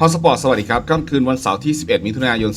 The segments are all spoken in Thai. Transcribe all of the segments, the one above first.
ฮอสปอร์ตสวัสดีครับค่ำคืนวันเสาร์ที่ 11 มิถุนายน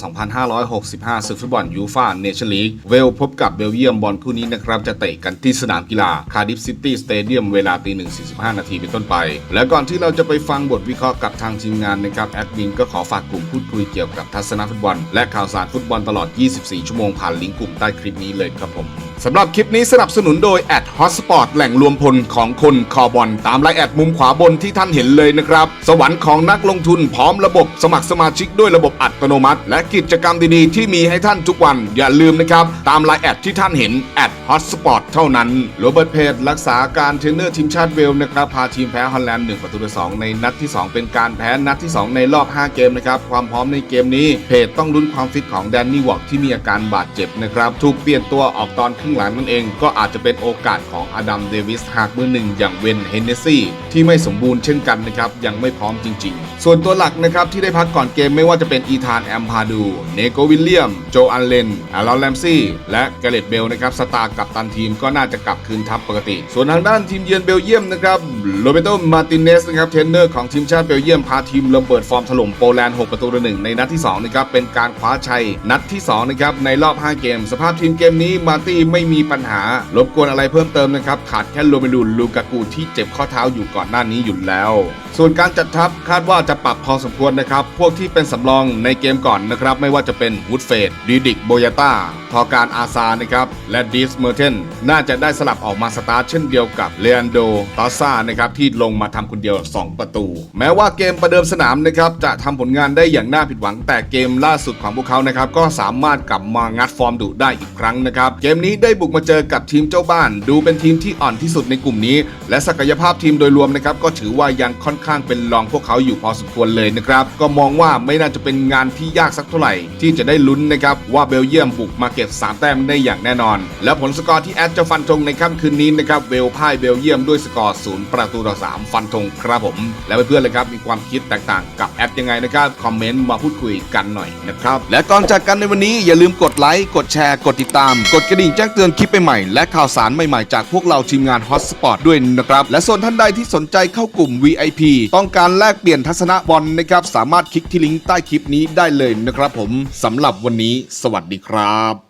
2565ศึกฟุตบอลยูฟ่าเนชั่นลีกเวลพบกับเบลเยียมบอลคู่นี้นะครับ จะเตะกันที่สนามกีฬาคาร์ดิฟซิตี้สเตเดียมเวลาตี1.45 นาทีเป็นต้นไป และก่อนที่เราจะไปฟังบทวิเคราะห์กับทางทีมงานนะครับ แอดมินก็ขอฝากกลุ่มพูดคุยเกี่ยวกับทัศนฟุตบอล และข่าวสารฟุตบอลตลอด 24 ชั่วโมงผ่านลิงก์กลุ่มใต้คลิปนี้เลยครับผม สำหรับคลิปนี้สนับสนุนโดยแอดฮอสปอร์ตแหล่งรวมพลของคนคอบอลตามไลน์แอดมุมขวาบนที่ท่านเห็นเลยนะครับ สวรรค์ของนักลงทุนพร้อมระบบสมัครสมาชิกด้วยระบบอัตโนมัติ และกิจกรรมดีๆ ที่มีให้ท่านทุกวัน อย่าลืมนะครับ ตามไลน์แอดที่ท่านเห็นแอดฮอสปอร์ตเท่านั้นโรเบิร์ตเพจรักษาการเทรนเนอร์ทีมชาติเวลนะครับพาทีมแพ้ฮอลแลนด์1ประตูต่อ2ในนัดที่ 2 เป็นการแพ้นัดที่ 2 ในรอบ 5 เกมนะครับความพร้อมในเกมนี้เพจต้องลุ้นความฟิตของแดนนี่วอกที่มีอาการบาดเจ็บนะครับถูกเปลี่ยนตัวออกตอนครึ่งหลังนั่นเองก็อาจจะเป็นโอกาสของอดัมเดวิสหากมือหนึ่งอย่างเวนเฮนเนซี่ที่ไม่สมบูรณ์เช่นกันนะครับยังไม่พร้อมจริง ๆ ส่วนตัวหลักนะครับที่ได้พักก่อนเกมไม่ว่าจะเป็นอีธานแอมพาดู เนโกวิลเลียม โจอันเลนอารอนแลมซี่และเกเรตเบลนะครับสตาร์กับตันทีมก็น่าจะกลับคืนทัพปกติ ส่วนทางด้านทีมเยือนเบลเยียมนะครับโรเบโตมาติเนสนะครับเทรนเนอร์ของทีมชาติเบลเยียมพาทีมระเบิดฟอร์มถล่มโปแลนด์ 6 ประตูต่อหนึ่งในนัดที่2นะครับเป็นการคว้าชัยนัดที่2นะครับในรอบ 5 เกม สภาพทีมเกมนี้มาร์ตี้ไม่ไม่มีปัญหารบกวนอะไรเพิ่มเติมนะครับ ขาดแค่โรเมลูลูกากูที่เจ็บข้อเท้าอยู่ก่อนหน้านี้อยู่แล้ว ส่วนการจัดทัพคาดว่าจะปรับพอสมควรนะครับ พวกที่เป็นสำรองในเกมก่อนนะครับ ไม่ว่าจะเป็นวูดเฟดดีดิกโบยาตาทอการอาซานะครับ และดิสเมอร์เทนน่าจะได้สลับออกมาสตาร์ทเช่นเดียวกับเลอันโดตอซ่านะครับที่ลงมาทำคนเดียว 2 ประตู แม้ว่าเกมประเดิมสนามนะครับจะทำผลงานได้อย่างน่าผิดหวังแต่เกมล่าสุดของพวกเขานะครับก็สามารถกลับมางัดฟอร์มดุได้อีกครั้งนะครับเกมนี้ได้บุกมาเจอกับทีมเจ้าบ้าน ดูเป็นทีมที่อ่อนที่สุดในกลุ่มนี้ และศักยภาพทีมโดยรวมนะครับก็ถือว่ายังค่อนข้างเป็นรองพวกเขาอยู่พอสมควรเลยนะครับก็มองว่าไม่น่าจะเป็นงานที่ยากสักเท่าไหร่ ที่จะได้ลุ้นนะครับว่าเบลเยียมบุกมาเก็บ3แต้มได้อย่างแน่นอน และผลสกอร์ที่แอดจะฟันธงในค่ำคืนนี้นะครับเวลพ่ายเบลเยียมด้วยสกอร์ศูนย์ประตูต่อ3ฟันธงครับผม และเพื่อนๆเลยครับมีความคิดแตกต่างกับแอดยังไงนะครับคอมเมนต์มาพูดคุยกันหน่อยนะครับและก่อนจากกันในวันนี้อย่าลืมกดไลค์กดแชร์กดติดตาม กดกระดิ่งแจ้งเตือนคลิปใหม่ๆและข่าวสารใหม่ๆ จากพวกเราทีมงาน Hotspot ด้วยนะครับ และส่วนท่านใดที่สนใจเข้ากลุ่ม VIP ต้องการแลกเปลี่ยนทัศนะบอลนะครับ สามารถคลิกที่ลิงก์ใต้คลิปนี้ได้เลยนะครับผมสำหรับวันนี้ สวัสดีครับ